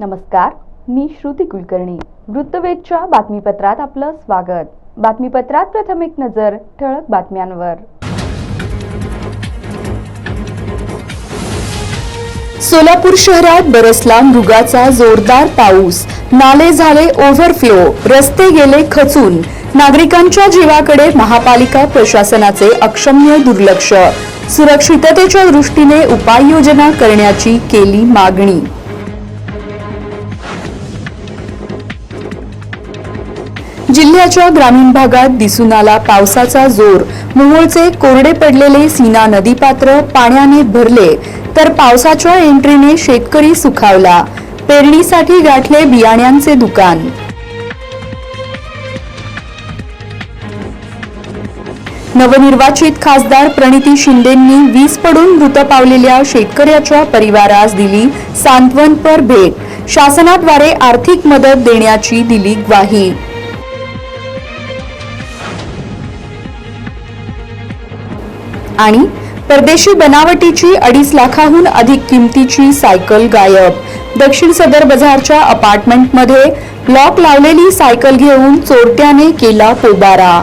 नमस्कार मी श्रुती कुलकर्णी. वृत्तवेधच्या बातमीपत्रात आपलं स्वागत. बातमीपत्रात प्रथम एक नजर ठळक बातम्यांवर. सोलापूर शहरात बरसला मृगाचा जोरदार पाऊस. नाले झाले ओव्हरफ्लो रस्ते गेले खचून. नागरिकांच्या जीवाकडे महापालिका प्रशासनाचे अक्षम्य दुर्लक्ष. सुरक्षिततेच्या दृष्टीने उपाययोजना करण्याची केली मागणी. जिल्ह्याच्या ग्रामीण भागात दिसून आला पावसाचा जोर. मोहोळचे कोरडे पडलेले सीना नदीपात्र पाण्याने भरले तर पावसाच्या एंट्रीने शेतकरी सुखावला. पेरणीसाठी गाठले बियाण्यांचे दुकान. नवनिर्वाचित खासदार प्रणिती शिंदेंनी वीज पडून मृत पावलेल्या शेतकऱ्याच्या परिवारास दिली सांत्वनपर भेट. शासनाद्वारे आर्थिक मदत देण्याची दिली ग्वाही. आणि परदेशी बनावटीची अडीच लाखाहून अधिक किमतीची सायकल गायब. दक्षिण सदर बाजारच्या अपार्टमेंटमध्ये लॉक लावलेली सायकल घेऊन चोरट्याने केला पोबारा.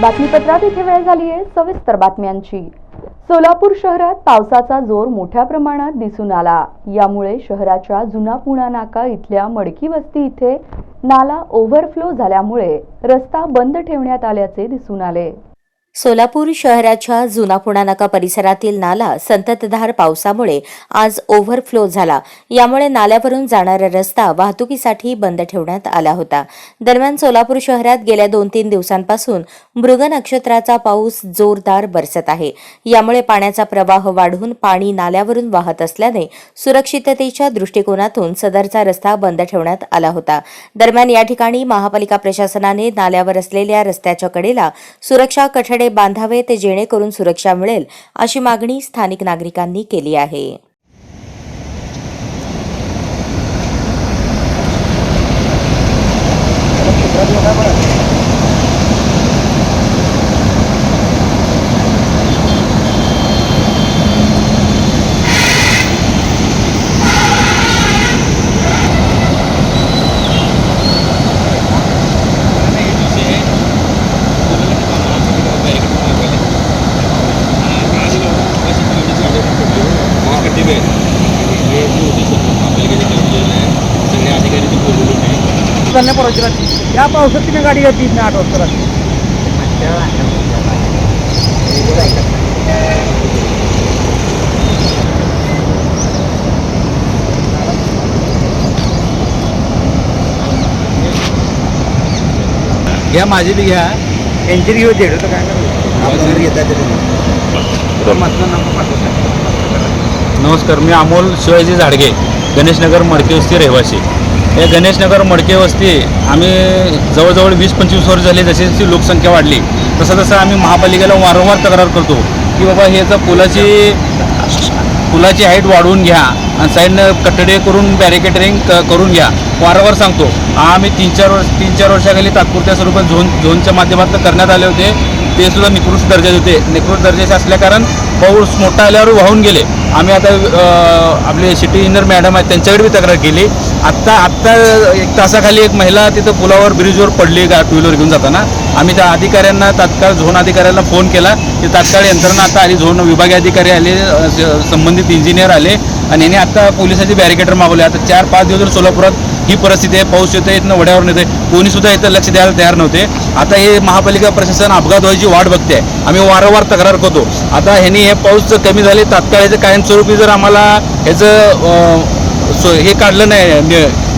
बातमीपत्रात इथे वेळ झाली आहे सविस्तर बातम्यांची. सोलापूर शहरात पावसाचा जोर मोठ्या प्रमाणात दिसून आला. यामुळे शहराच्या जुना पुणा नाका इथल्या मडकी वस्ती इथे नाला ओव्हरफ्लो झाल्यामुळे रस्ता बंद ठेवण्यात आल्याचे दिसून आले. सोलापूर शहराच्या जुना पुणा नाका परिसरातील नाला संततधार पावसामुळे आज ओव्हरफ्लो झाला. यामुळे नाल्यावरून जाणारा रस्ता वाहतुकीसाठी बंद ठेवण्यात आला होता. दरम्यान सोलापूर शहरात गेल्या दोन तीन दिवसांपासून मृग नक्षत्राचा पाऊस जोरदार बरसत आहे. यामुळे पाण्याचा प्रवाह वाढून पाणी नाल्यावरून वाहत असल्याने सुरक्षिततेच्या दृष्टिकोनातून सदरचा रस्ता बंद ठेवण्यात आला होता. दरम्यान या ठिकाणी महापालिका प्रशासनाने नाल्यावर असलेल्या रस्त्याच्या कडेला सुरक्षा कठ बांधावेत जेणेकरून सुरक्षा मिळेल अशी मागणी स्थानिक नागरिकांनी केली आहे. परवाची रात्री या पावसात तिने गाडी घेतली इथनं आठ वाजता रात्री. घ्या माझी बी घ्या. त्यांची घेऊ दे तर काय? नमस्कार मी अमोल शिवाजी झाडगे गणेशनगर मडके वस्ती रहिवासी. हे गणेशनगर मडके वस्ती आम्ही जवळजवळ वीस पंचवीस वर्ष झाली जशी जशी लोकसंख्या वाढली तसं तसं आम्ही महापालिकेला वारंवार तक्रार करतो की बाबा हे तर पुलाची पुलाची हाईट वाढवून घ्या आणि साईडनं कटडे करून बॅरिकेटरिंग क करून घ्या वारंवार सांगतो. आम्ही तीन चार वर्ष तीन चार वर्षाखाली तात्पुरत्या स्वरूपात झोन झोनच्या माध्यमातून करण्यात आले होते ते सुद्धा निकृष्ट दर्जाचे होते. निकृष्ट दर्जाचे असल्याकारण पाऊस मोठा आल्यावर वाहून गेले. आम्ही आता आपले सिटी इंजिनियर मॅडम आहेत त्यांच्याकडे बी तक्रार केली. आत्ता आत्ता एक तासाखाली एक महिला तिथं पुलावर ब्रिजवर पडली गा टू व्हीलर घेऊन जाताना. आम्ही त्या अधिकाऱ्यांना तात्काळ झोन अधिकाऱ्यांना फोन केला. की तात्काळ यंत्रणा आता आली झोन विभागीय अधिकारी आले संबंधित इंजिनियर आले. आणि यांनी आत्ता पोलिसांचे बॅरिकेटर मागवले. आता चार पाच दिवस जर सोलापुरात ही परिस्थिती आहे पाऊस येतो इथनं वड्यावर येते कोणीसुद्धा इथं लक्ष द्यायला तयार नव्हते. आता हे महापालिका प्रशासन अपघात व्हायची वाट बघते. आम्ही वारंवार तक्रार करतो. आता ह्यांनी हे पाऊस कमी झाले तात्काळ याचं कायमस्वरूपी जर आम्हाला ह्याचं सो हे काढलं नाही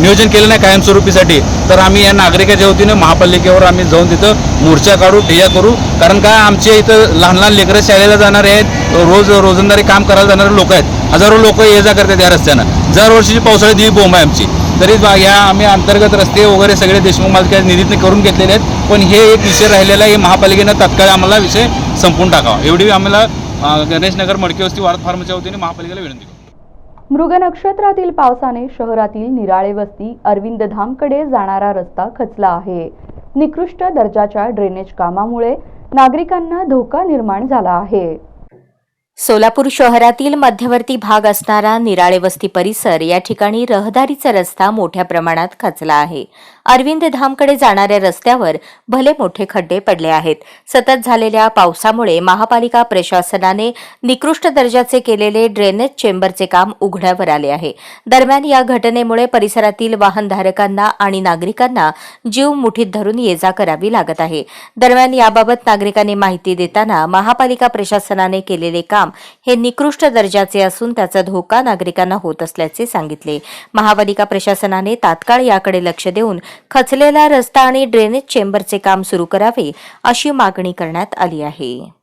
नियोजन केलं नाही कायमस्वरूपीसाठी तर आम्ही या नागरिकाच्या वतीनं महापालिकेवर आम्ही जाऊन तिथं मोर्चा काढू ठेया करू. कारण का आमच्या इथं लहान लहान लेकरं शाळेला जाणारे आहेत रोज रोजंदारी काम करायला जाणारे लोक आहेत. हजारो लोक ये जा करतात या रस्त्यानं. दरवर्षीची पावसाळ्यात ही बोंब आहे आमची. तरी बा- या आम्ही अंतर्गत रस्ते वगैरे सगळे देशमुख मालकी निधीतनं करून घेतलेले आहेत. पण हे एक विषय राहिलेला आहे हे महापालिकेनं तात्काळ आम्हाला विषय संपून टाकावा. एवढी आम्हाला गणेशनगर मडकी वस्ती वार्ड फार्मच्या वतीने महापालिकेला विनंती मृग नक्षत्रातील पावसाने शहरातील निराळे वस्ती अरविंद धामकडे जाणारा रस्ता खचला आहे. निकृष्ट दर्जाच्या ड्रेनेज कामामुळे नागरिकांना धोका निर्माण झाला आहे. सोलापूर शहरातील मध्यवर्ती भाग असणारा निराळे वस्ती परिसर या ठिकाणी रहदारीचा रस्ता मोठ्या प्रमाणात खचला आहे. अरविंद धामकडे जाणाऱ्या रस्त्यावर भले मोठे खड्डे पडले आहेत. सतत झालेल्या पावसामुळे महापालिका प्रशासनाने निकृष्ट दर्जाचे केलेले ड्रेनेज चेंबरचे काम उघड्यावर आले आहे. दरम्यान या घटनेमुळे परिसरातील वाहनधारकांना आणि नागरिकांना जीव मुठीत धरून ये जा करावी लागत आहे. दरम्यान याबाबत नागरिकांनी माहिती देताना महापालिका प्रशासनाने केलेले काम हे निकृष्ट दर्जाचे असून त्याचा धोका नागरिकांना होत असल्याचे सांगितले. महापालिका प्रशासनाने तात्काळ याकडे लक्ष देऊन खचलेला रस्ता आणि ड्रेनेज चेंबरचे काम सुरू करावे अशी मागणी करण्यात आली आहे.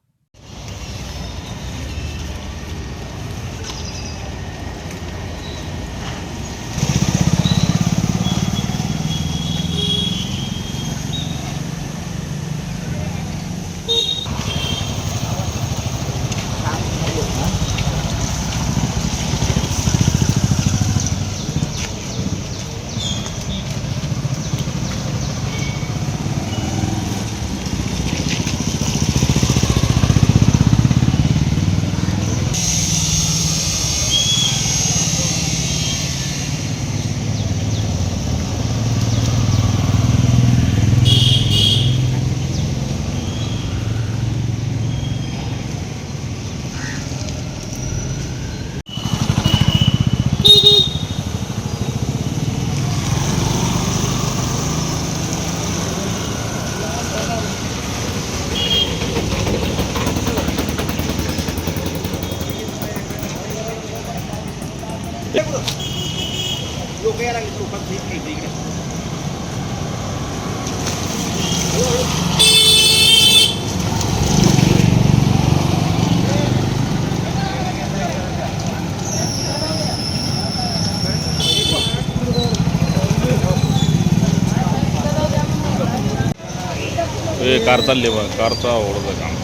कार चालली बघ कारचा ओढचं काम.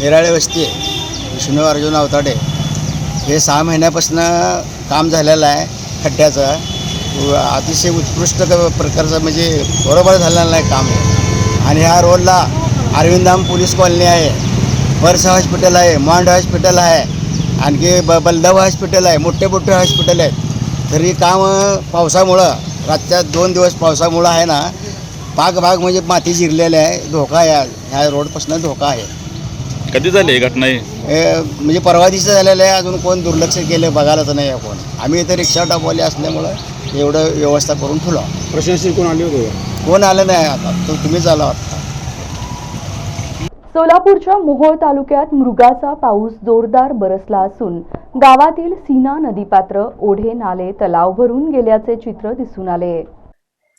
निराळे वस्ती विष्णू अर्जुन अवताडे. हे सहा महिन्यापासून काम झालेलं आहे खड्ड्याचं. अतिशय उत्कृष्ट क- प्रकारचं म्हणजे बरोबर झालेलं नाही काम. हे. आणि ह्या रोडला अरविंदाम पोलीस कॉलनी आहे. वर्ष हॉस्पिटल आहे मांड हॉस्पिटल आहे. आणखी ब बलदाव हॉस्पिटल आहे मोठे मोठे हॉस्पिटल आहेत. तरी काम पावसामुळं रातच्या दोन दिवस पावसामुळं आहे ना भाग भाग म्हणजे माती जिरलेले आहे धोका आहे ह्या रोडपासून धोका आहे. कधी झाली ही घटना ही? म्हणजे परवा दिवशी झालेलं आहे अजून कोण दुर्लक्ष केलं बघायलाच नाही आहे कोण. आम्ही इथं रिक्षा टॉपवाले असल्यामुळं एवढं व्यवस्था करून ठेवलो. प्रशासन कोण आले होते? कोण आलं नाही आता तो तुम्हीच आला होता. सोलापूरच्या मोहोळ तालुक्यात मृगाचा पाऊस जोरदार बरसला असून गावातील सीना नदीपात्र ओढे नाले तलाव भरून गेल्याचे चित्र दिसून आले.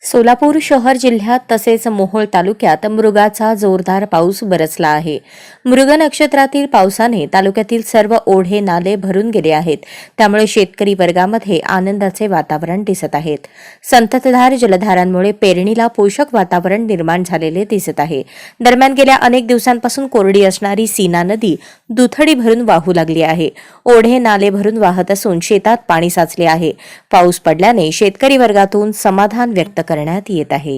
सोलापूर शहर जिल्ह्यात तसेच मोहोळ तालुक्यात मृगाचा जोरदार पाऊस बरसला आहे. मृग नक्षत्रातील पावसाने तालुक्यातील सर्व ओढे नाले भरून गेले आहेत. त्यामुळे शेतकरी वर्गामध्ये आनंदाचे वातावरण दिसत आहेत संततधार जलधारांमुळे पेरणीला पोषक वातावरण निर्माण झालेले दिसत आहे. दरम्यान गेल्या अनेक दिवसांपासून कोरडी असणारी सीना नदी दुथडी भरून वाहू लागली आहे. ओढे नाले भरून वाहत असून शेतात पाणी साचले आहे. पाऊस पडल्याने शेतकरी वर्गातून समाधान व्यक्त करण्यात येत आहे.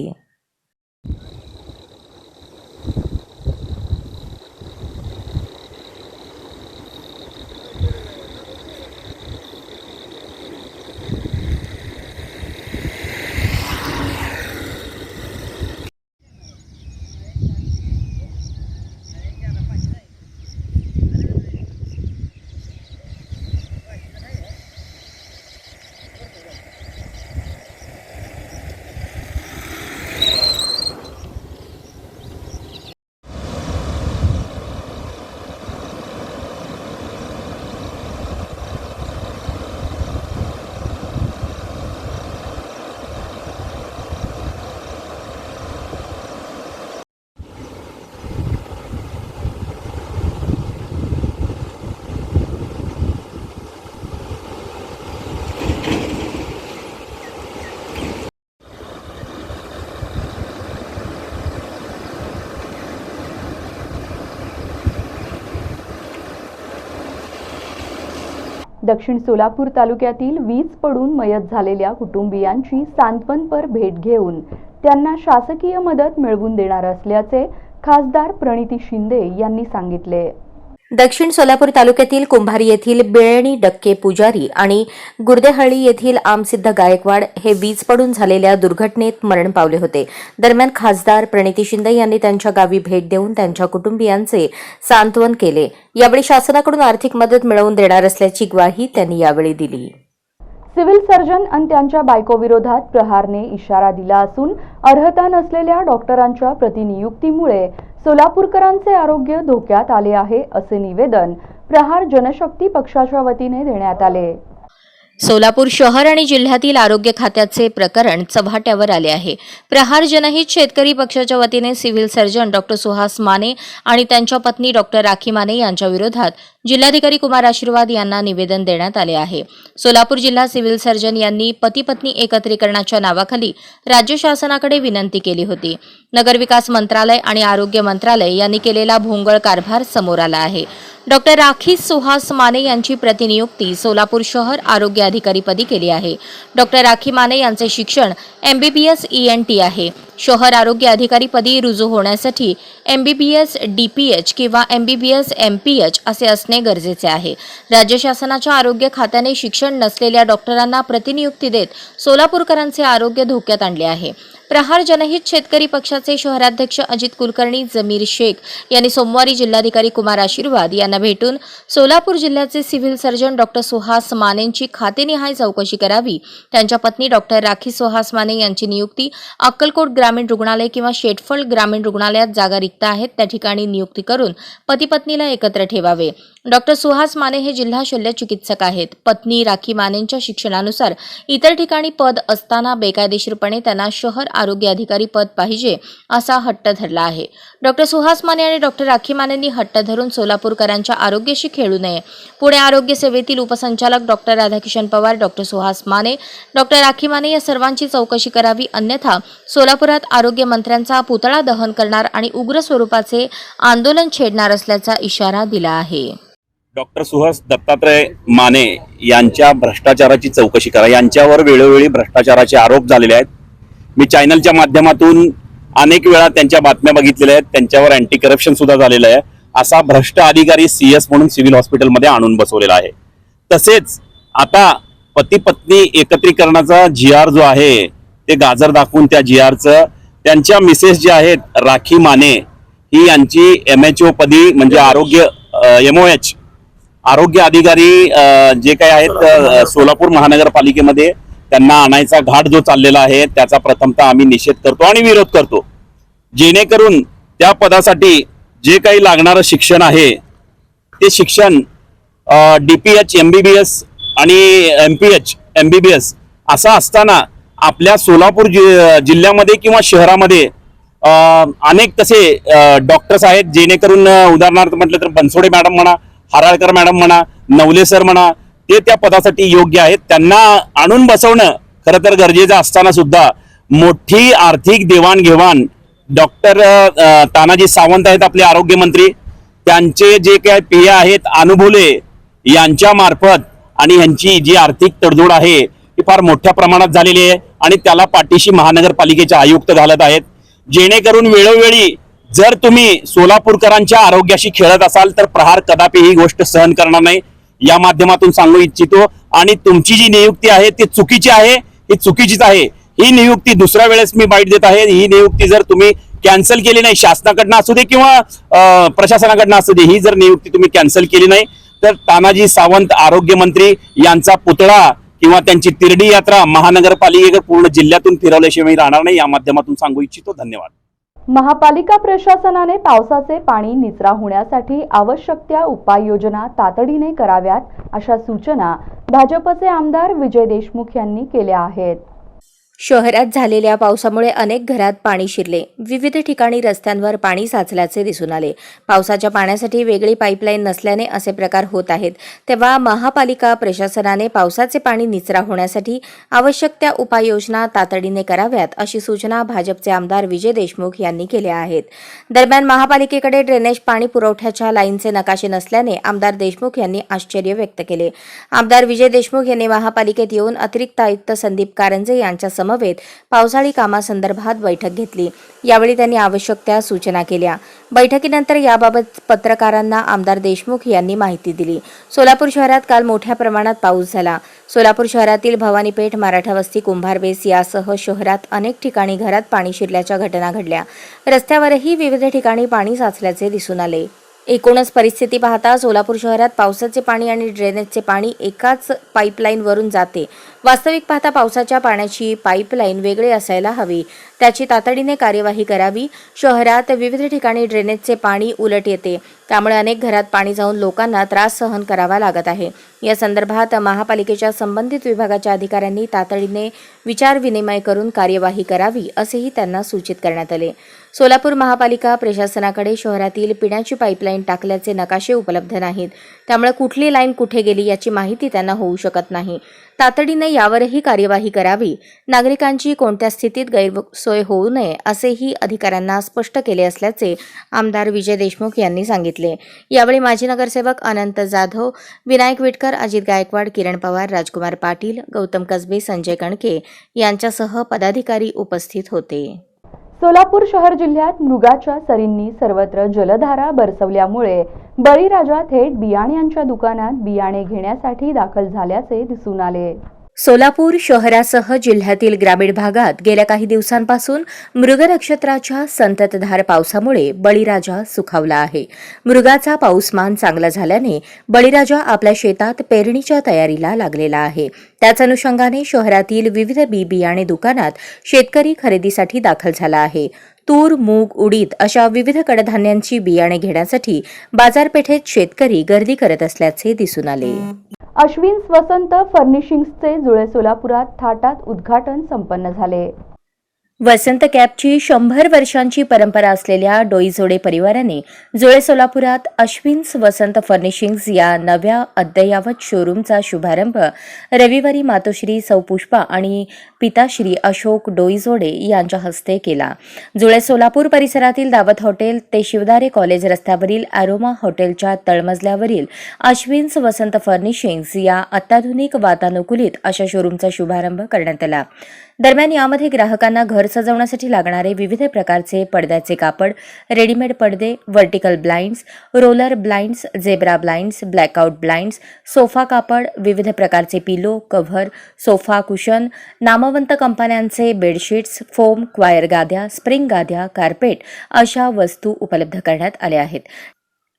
दक्षिण सोलापूर तालुक्यातील वीज पडून मयत झालेल्या कुटुंबियांची सांत्वनपर भेट घेऊन त्यांना शासकीय मदत मिळवून देणार असल्याचे खासदार प्रणिती शिंदे यांनी सांगितले. दक्षिण सोलापूर तालुक्यातील कुंभारी येथील बिळणी डक्के पुजारी आणि गुर्देहळ्ळी येथील आमसिद्ध गायकवाड हे वीज पडून झालेल्या दुर्घटनेत मरण पावले होते. दरम्यान खासदार प्रणिती शिंदे यांनी त्यांच्या गावी भेट देऊन त्यांच्या कुटुंबियांचे सांत्वन केले. यावेळी शासनाकडून आर्थिक मदत मिळवून देणार असल्याची ग्वाही त्यांनी यावेळी दिली. सिव्हिल सर्जन आणि त्यांच्या बायकोविरोधात प्रहारने इशारा दिला असून अर्हता नसलेल्या डॉक्टरांच्या प्रतिनियुक्तीमुळे सोलापूरकरांचे आरोग्य धोक्यात आले आहे असे निवेदन प्रहार जनशक्ती पक्षाच्या वतीने देण्यात आले. सोलापूर शहर आणि जिल्ह्यातील आरोग्य खात्याचे प्रकरण चव्हाट्यावर आले आहे. प्रहार जनहित शेतकरी पक्षाच्या वतीने civil surgeon doctor Suhas Mane आणि त्यांच्या पत्नी डॉक्टर राखी माने यांच्या विरोधात जिल्हाधिकारी कुमार आशीर्वाद यांना निवेदन देण्यात आले आहे. सोलापूर जिल्हा सिव्हिल सर्जन यांनी पती पत्नी एकत्रीकरणाच्या नावाखाली राज्य शासनाकडे विनंती केली होती. नगरविकास मंत्रालय आणि आरोग्य मंत्रालय यांनी केलेला भोंगळ कारभार समोर आला आहे. डॉक्टर राखी सुहास माने यांची प्रतिनियुक्ती सोलापूर शहर आरोग्य अधिकारीपदी केली आहे. डॉक्टर राखी माने यांचे शिक्षण एमबीबीएस टी आहे. शहर आरोग्य अधिकारीपदी रुजू होण्यासाठी M B B S D P H किंवा M B B S M P H असे असणे गरजेचे आहे. राज्य शासनाच्या आरोग्य खात्याने शिक्षण नसलेल्या डॉक्टरांना प्रतिनियुक्ती देत सोलापूरकरांचे आरोग्य धोक्यात आणले आहे. प्रहार जनहित शेतकरी पक्षाचे शहराध्यक्ष अजित कुलकर्णी जमीर शेख यांनी सोमवारी जिल्हाधिकारी कुमार आशीर्वाद यांना भेटून सोलापूर जिल्ह्याचे सिव्हिल सर्जन डॉक्टर सुहास मानेंची खातेनिहाय चौकशी करावी. त्यांच्या पत्नी डॉक्टर राखी सुहास माने यांची नियुक्ती अक्कलकोट ग्रामीण रुग्णालय किंवा शेटफळ ग्रामीण रुग्णालयात जागा रिक्त आहेत त्या ठिकाणी नियुक्ती करून पती पत्नीला एकत्र ठेवावे. डॉक्टर सुहास माने हे जिल्हा शल्य चिकित्सक आहेत. पत्नी राखी मानेंच्या शिक्षणानुसार इतर ठिकाणी पद असताना बेकायदेशीरपणे त्यांना शहर आरोग्य अधिकारी पद पाहिजे असा हट्ट धरला आहे. डॉक्टर सुहास माने आणि डॉक्टर राखी मानेंनी हट्ट धरून सोलापूरकरांच्या आरोग्याशी खेळू नये. पुणे आरोग्य सेवेतील उपसंचालक doctor Radhakishan Pawar doctor Suhas Mane doctor Rakhi Mane या सर्वांची चौकशी करावी अन्यथा सोलापुरात आरोग्य मंत्र्यांचा पुतळा दहन करणार आणि उग्र स्वरूपाचे आंदोलन छेडणार असल्याचा इशारा दिला आहे. डॉक्टर सुहास दत्तात्रय माने यांच्या भ्रष्टाचाराची चौकशी करा. यांच्यावर वेळोवेळी भ्रष्टाचाराचे आरोप झालेले आहेत. मी चॅनलच्या माध्यमातून अनेक वेळा त्यांच्या बातम्या बघितलेल्या आहेत. त्यांच्यावर अँटी करप्शन सुद्धा झालेलं आहे. असा भ्रष्ट अधिकारी सी एस म्हणून सिव्हिल हॉस्पिटलमध्ये आणून बसवलेला आहे. तसेच आता पती पत्नी एकत्रीकरणाचा जी आर जो आहे ते गाजर दाखवून त्या जी आरचं त्यांच्या मिसेस जे आहेत राखी माने ही यांची एम एच ओ पदी म्हणजे आरोग्य एम ओ एच आरोग्य अधिकारी जे काही आहेत सोलापूर महानगरपालिकेमध्ये त्यांना आणायचा घाट जो चाललेला आहे त्याचा प्रथमतः आम्ही निषेध करतो आणि विरोध करतो. जेणेकरून त्या पदासाठी जे काही लागणारं शिक्षण आहे ते शिक्षण D P H M B B S आणि M P H M B B S असं असताना आपल्या सोलापूर जि जिल्ह्यामध्ये किंवा शहरामध्ये अनेक तसे डॉक्टर्स आहेत जेणेकरून उदाहरणार्थ म्हटलं तर बनसोडे मॅडम म्हणा हराळकर मॅडम म्हणा नवले सर म्हणा ते त्या पदासाठी योग्य आहेत. त्यांना आणून बसवणं खरं तर गरजेचं असताना सुद्धा मोठी आर्थिक देवाणघेवाण डॉक्टर तानाजी सावंत आहेत आपले आरोग्यमंत्री त्यांचे जे काय पेय आहेत अनुभवले यांच्या मार्फत आणि यांची जी आर्थिक तडजोड आहे ही फार मोठ्या प्रमाणात झालेली आहे आणि त्याला पाठीशी महानगरपालिकेचे आयुक्त घालत आहेत. जेणेकरून वेळोवेळी जर तुम्ही सोलापूरकरांच्या आरोग्याशी खेळत असाल तर प्रहार कदापि ही गोष्ट सहन करणार नाही. या माध्यमातून सांगू इच्छितो. आणि तुमची जी नियुक्ती आहे ती चुकीची आहे ही चुकीचीच आहे. ही नियुक्ती दुसऱ्या वेळेस मी बाईट देत आहे. ही नियुक्ती जर तुम्ही कॅन्सल केली नाही शासनाकडनं असू दे किंवा प्रशासनाकडनं असू दे ही जर नियुक्ती तुम्ही कॅन्सल केली नाही तर तानाजी सावंत आरोग्यमंत्री यांचा पुतळा किंवा त्यांची तिरडी यात्रा महानगरपालिकेकडे पूर्ण जिल्ह्यातून फिरवल्याशिवाय राहणार नाही या माध्यमातून सांगू इच्छितो. धन्यवाद. महापालिका प्रशासनाने पावसाचे पाणी निचरा होण्यासाठी आवश्यक त्या उपाययोजना तातडीने कराव्यात अशा सूचना भाजपचे आमदार विजय देशमुख यांनी केल्या आहेत. शहरात झालेल्या पावसामुळे अनेक घरात पाणी शिरले. विविध ठिकाणी रस्त्यांवर पाणी साचल्याचे दिसून आले. पावसाच्या पाण्यासाठी वेगळी पाईपलाईन नसल्याने असे प्रकार होत आहेत. तेव्हा महापालिका प्रशासनाने पावसाचे पाणी निचरा होण्यासाठी आवश्यक त्या उपाययोजना तातडीने कराव्यात अशी सूचना भाजपचे आमदार विजय देशमुख यांनी केल्या आहेत. दरम्यान महापालिकेकडे ड्रेनेज पाणी पुरवठ्याच्या लाईनचे नकाशे नसल्याने आमदार देशमुख यांनी आश्चर्य व्यक्त केले. आमदार विजय देशमुख यांनी महापालिकेत येऊन अतिरिक्त आयुक्त संदीप कारंजे यांच्या समवेत पावसाळी कामासंदर्भात बैठक घेतली. यावेळी त्यांनी आवश्यक त्या सूचना केल्या. बैठकीनंतर याबाबत पत्रकारांना आमदार देशमुख यांनी माहिती दिली. सोलापूर शहरात काल मोठ्या प्रमाणात पाऊस झाला. सोलापूर शहरातील भवानीपेठ मराठा वस्ती कुंभारबेस यासह शहरात अनेक ठिकाणी घरात पाणी शिरल्याच्या घटना घडल्या. रस्त्यावरही विविध ठिकाणी पाणी साचल्याचे दिसून आले. एकूणच परिस्थिती पाहता सोलापूर शहरात पावसाचे पाणी आणि ड्रेनेजचे पाणी एकाच पाईपलाईनवरून जाते. वास्तविक पाहता पावसाच्या पाण्याची पाईपलाईन वेगळी असायला हवी. त्याची तातडीने कार्यवाही करावी. शहरात विविध ठिकाणी ड्रेनेजचे पाणी उलट येते. त्यामुळे अनेक घरात पाणी जाऊन लोकांना त्रास सहन करावा लागत आहे. या संदर्भात महापालिकेच्या संबंधित विभागाच्या अधिकाऱ्यांनी तातडीने विचारविनिमय करून कार्यवाही करावी असेही त्यांना सूचित करण्यात आले. सोलापूर महापालिका प्रशासनाकडे शहरातील पिण्याची पाईपलाईन टाकल्याचे नकाशे उपलब्ध नाहीत. त्यामुळे कुठली लाईन कुठे गेली याची माहिती त्यांना होऊ शकत नाही. तातडीने यावरही कार्यवाही करावी. नागरिकांची कोणत्या स्थितीत गैरसोय होऊ नये असेही अधिकाऱ्यांना स्पष्ट केले असल्याचे आमदार विजय देशमुख यांनी सांगितले. यावेळी माजी नगरसेवक अनंत जाधव विनायक विटकर अजित गायकवाड किरण पवार राजकुमार पाटील गौतम कसबे संजय कणके यांच्यासह पदाधिकारी उपस्थित होते. सोलापूर शहर जिल्ह्यात मृगाच्या सरींनी सर्वत्र जलधारा बरसवल्यामुळे बळीराजा थेट बियाण्यांच्या दुकानात बियाणे घेण्यासाठी दाखल झाल्याचे दिसून आले. सोलापूर शहरासह जिल्ह्यातील ग्रामीण भागात गेल्या काही दिवसांपासून मृग नक्षत्राच्या संततधार पावसामुळे बळीराजा सुखावला आहे. मृगाचा पाऊसमान चांगला झाल्याने बळीराजा आपल्या शेतात पेरणीच्या तयारीला लागलेला आहे. त्याच अनुषंगाने शहरातील विविध बी बियाणे दुकानात शेतकरी खरेदीसाठी दाखल झाला आहे. तूर मूग उडीद अशा विविध कडधान्यांची बियाणे घेण्यासाठी बाजारपेठेत शेतकरी गर्दी करत असल्याचे दिसून आले. अश्विन वसंत फर्निशिंग्सचे जुळे सोलापुरात थाटात उद्घाटन संपन्न झाले. वसंत कॅबची शंभर वर्षांची परंपरा असलेल्या डोईजोडे परिवाराने जुळे सोलापुरात अश्विन्स वसंत फर्निशिंग्स या नव्या अद्ययावत शोरूमचा शुभारंभ रविवारी मातोश्री सौपुष्पा आणि पिताश्री अशोक डोईजोडे यांच्या हस्ते केला. जुळे सोलापूर परिसरातील दावत हॉटेल ते शिवदारे कॉलेज रस्त्यावरील अरोमा हॉटेलच्या तळमजल्यावरील अश्विन्स वसंत फर्निशिंग्स या अत्याधुनिक वातानुकूलित अशा शोरूमचा शुभारंभ करण्यात आला. दरम्यान यामध्ये ग्राहकांना घर सजवण्यासाठी लागणारे विविध प्रकारचे पडद्याचे कापड रेडीमेड पडदे vertical blinds roller blinds zebra blinds blackout blinds sofa कापड विविध प्रकारचे पिलो कव्हर सोफा कुशन नामवंत कंपन्यांचे बेडशीट्स फोम क्वायर गाद्या स्प्रिंग गाद्या कार्पेट अशा वस्तू उपलब्ध करण्यात आल्या आहेत.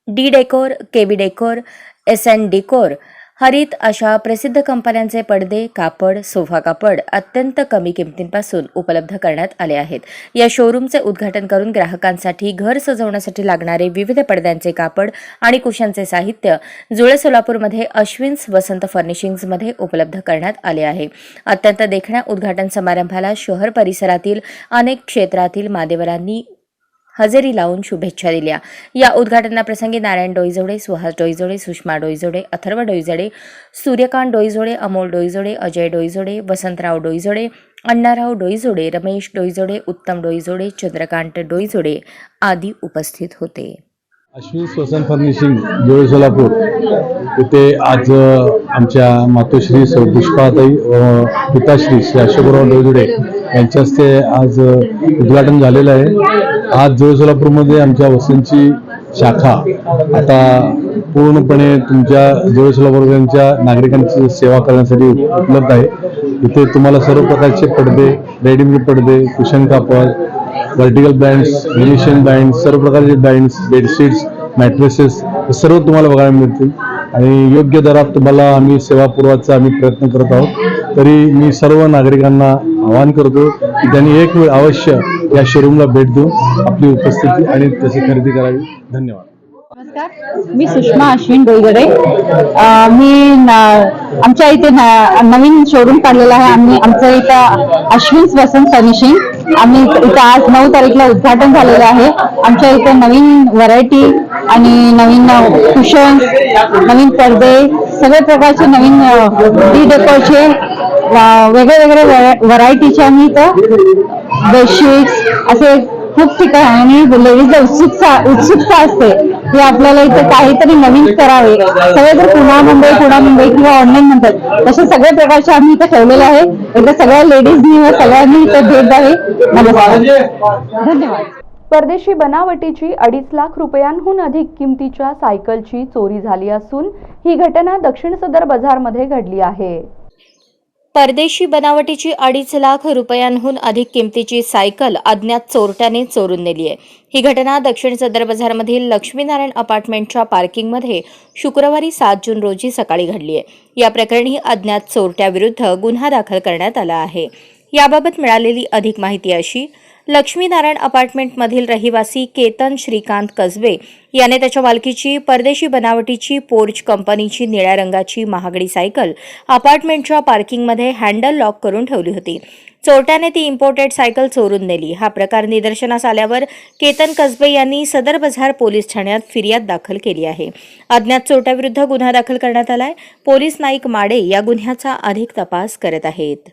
D decor KB decor S N decor हरित अशा प्रसिद्ध कंपन्यांचे पडदे कापड सोफा कापड अत्यंत कमी किमतींपासून उपलब्ध करण्यात आले आहेत. या शोरूमचे उद्घाटन करून ग्राहकांसाठी घर सजवण्यासाठी लागणारे विविध पडद्यांचे कापड आणि कुशांचे साहित्य जुळे सोलापूरमध्ये अश्विन्स वसंत फर्निशिंग्समध्ये उपलब्ध करण्यात आले आहे. अत्यंत देखण्या उद्घाटन समारंभाला शहर परिसरातील अनेक क्षेत्रातील मान्यवरांनी हजेरी लावून शुभेच्छा दिल्या. या उद्घाटनाप्रसंगी नारायण डोईजोडे सुहास डोईजोडे सुषमा डोईजोडे अथर्व डोईजोडे सूर्यकांत डोईजोडे अमोल डोईजोडे अजय डोईजोडे वसंतराव डोईजोडे अण्णाराव डोईजोडे रमेश डोईजोडे उत्तम डोईजोडे चंद्रकांत डोईजोडे आदी उपस्थित होते. अश्विन स्वसन फर्निशिंग जोळे सोलापूर इथे आज आमच्या मातोश्री सौ पुष्पाताई व पिताश्री श्री अशोकराव डोजुडे यांच्या हस्ते आज उद्घाटन झालेलं आहे. आज जुळ सोलापूरमध्ये आमच्या वसंतची शाखा आता पूर्णपणे तुमच्या जुळ सोलापूरच्या नागरिकांची सेवा करण्यासाठी उपलब्ध आहे. इथे तुम्हाला सर्व प्रकारचे पडदे रेडीमेड पडदे कुशन कापड व्हर्टिकल ब्रँड्स वेनिशियन ब्रँड्स सर्व प्रकारचे ब्रँड्स बेडशीट्स मॅट्रेसेस हे सर्व तुम्हाला बघायला मिळतील. आणि योग्य दरात तुम्हाला आम्ही सेवा पुरवायचा आम्ही प्रयत्न करत आहोत. तरी मी सर्व नागरिकांना आवाहन करतो की त्यांनी एक वेळ अवश्य या शोरूमला भेट देऊन आपली उपस्थिती आणि तशी खरेदी करावी. धन्यवाद. नमस्कार. मी सुषमा अश्विन डोईगडे मी आमच्या इथे नवीन शोरूम काढलेला आहे. आम्ही आमचं इथं अश्विन्स वसंत फर्निशिंग आम्ही इथं आज नऊ तारीखला उद्घाटन झालेलं आहे. आमच्या इथं नवीन व्हरायटी आणि नवीन कुशन्स नवीन पडदे सगळ्या प्रकारचे नवीन डी डेकोरचे वेगळे वेगळे व्हरायटीचे आम्ही इथं बेडशीट्स असे खूप ठिकाणी लेडीज उत्सुकता उत्सुकता असते की आपल्याला इथे काहीतरी नवीन करावे. सगळे जर पुन्हा मुंबई पुणा मुंबई किंवा ऑनलाईन म्हणतात तसे सगळ्या प्रकारचे आम्ही इथे ठेवलेले आहे. एकदा सगळ्या लेडीजनी व सगळ्यांनी इथे भेट द्यावी. धन्यवाद. परदेशी बनावटीची अडीच लाख रुपयांहून अधिक किमतीच्या सायकलची चोरी झाली असून ही घटना दक्षिण सदर बाजारमध्ये घडली आहे. परदेशी बनावटीची अडीच लाख रुपयांहून अधिक किमतीची सायकल अज्ञात चोरट्याने चोरून नेली आहे. ही घटना दक्षिण सदर बाजारमधील लक्ष्मीनारायण अपार्टमेंटच्या पार्किंगमध्ये शुक्रवारी सात जून रोजी सकाळी घडली आहे. या प्रकरणी अज्ञात चोरट्याविरुद्ध गुन्हा दाखल करण्यात आला आहे. याबाबत मिळालेली अधिक माहिती अशी लक्ष्मीनारायण अपार्टमेंटमधील रहिवासी केतन श्रीकांत कसबे याने त्याच्या मालकीची परदेशी बनावटीची पोर्च कंपनीची निळ्या रंगाची महागडी सायकल अपार्टमेंटच्या पार्किंगमध्ये हँडल लॉक करून ठेवली होती. चोरट्याने ती इम्पोर्टेड सायकल चोरून नेली. हा प्रकार निदर्शनास आल्यावर केतन कसबे यांनी सदर बझार पोलीस ठाण्यात फिर्याद दाखल केली आहे. अज्ञात चोरट्याविरुद्ध गुन्हा दाखल करण्यात आलाय. पोलीस नाईक माडे या गुन्ह्याचा अधिक तपास करत आहेत.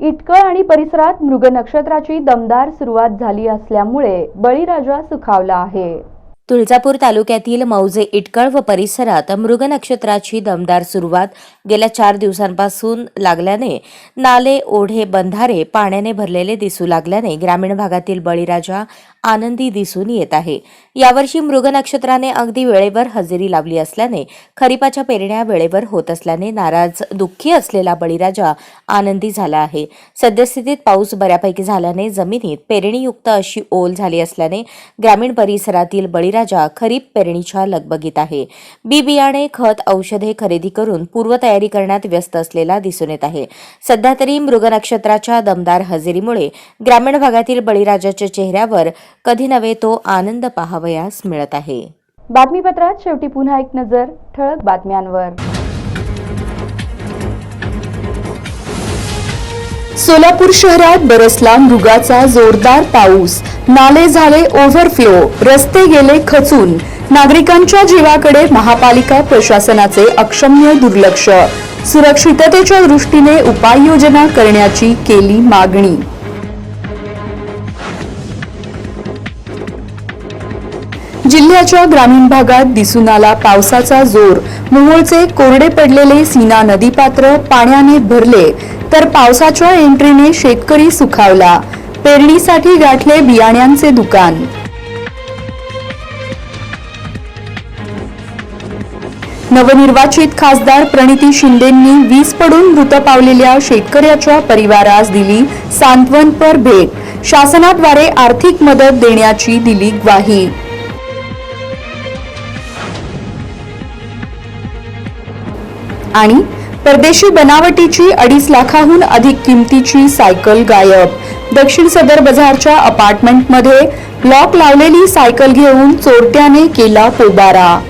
इटकळ आणि परिसरात मृग नक्षत्राची दमदार सुरुवात झाली असल्यामुळे बळीराजा सुखावला आहे. तुळजापूर तालुक्यातील मौजे इटकळ व परिसरात मृग नक्षत्राची दमदार सुरुवात गेल्या चार दिवसांपासून लागल्याने नाले ओढे बंधारे पाण्याने भरलेले दिसू लागल्याने ग्रामीण भागातील बळीराजा आनंदी दिसून येत आहे. यावर्षी मृग नक्षत्राने अगदी वेळेवर हजेरी लावली असल्याने खरीपाच्या पेरण्या वेळेवर होत असल्याने नाराज दुःखी असलेला बळीराजा आनंदी झाला आहे. सद्यस्थितीत पाऊस बऱ्यापैकी झाल्याने जमिनीत पेरणीयुक्त अशी ओल झाली असल्याने ग्रामीण परिसरातील बळीराजा खरीप पेरणीच्या लगबगीत आहे. बी बियाणे खत औषधे खरेदी करून पूर्वतयारी करण्यात व्यस्त असलेला दिसून येत आहे. सध्या तरी मृग नक्षत्राच्या दमदार हजेरीमुळे ग्रामीण भागातील बळीराजाच्या चेहऱ्यावर कधी नव्हे तो आनंद पाहावयास मिळत आहे. बातमीपत्रात शेवटी पुन्हा एक नजर ठळक बातम्यांवर. सोलापूर शहरात बरसला मृगाचा जोरदार पाऊस. नाले झाले ओव्हरफ्लो रस्ते गेले खचून. नागरिकांच्या जीवाकडे महापालिका प्रशासनाचे अक्षम्य दुर्लक्ष. सुरक्षिततेच्या दृष्टीने उपाययोजना करण्याची केली मागणी. जिल्ह्याच्या ग्रामीण भागात दिसून आला पावसाचा जोर. मोहोळचे कोरडे पडलेले सीना नदीपात्र पाण्याने भरले तर पावसाच्या एंट्रीने शेतकरी सुखावला. पेरणीसाठी गाठले बियाण्यांचे दुकान. नवनिर्वाचित खासदार प्रणिती शिंदेंनी वीज पडून मृत पावलेल्या शेतकऱ्याच्या परिवारास दिली सांत्वनपर भेट. शासनाद्वारे आर्थिक मदत देण्याची दिली ग्वाही. आणि परदेशी बनावटीची अडीच लाखाहून अधिक किमतीची सायकल गायब. दक्षिण सदर बाजारच्या अपार्टमेंटमध्ये लॉक लावलेली सायकल घेऊन चोरट्याने केला पोबारा.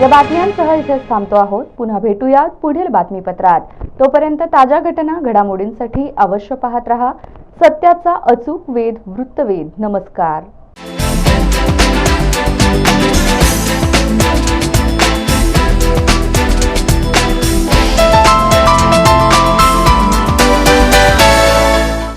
या बातम्यांसह इथेच थांबतो आहोत. पुन्हा भेटूयात पुढील बातमीपत्रात. तोपर्यंत ताज्या घटना घडामोडींसाठी अवश्य पाहत रहा. सत्याचा अचूक वेध वृत्तवेध. नमस्कार. Thank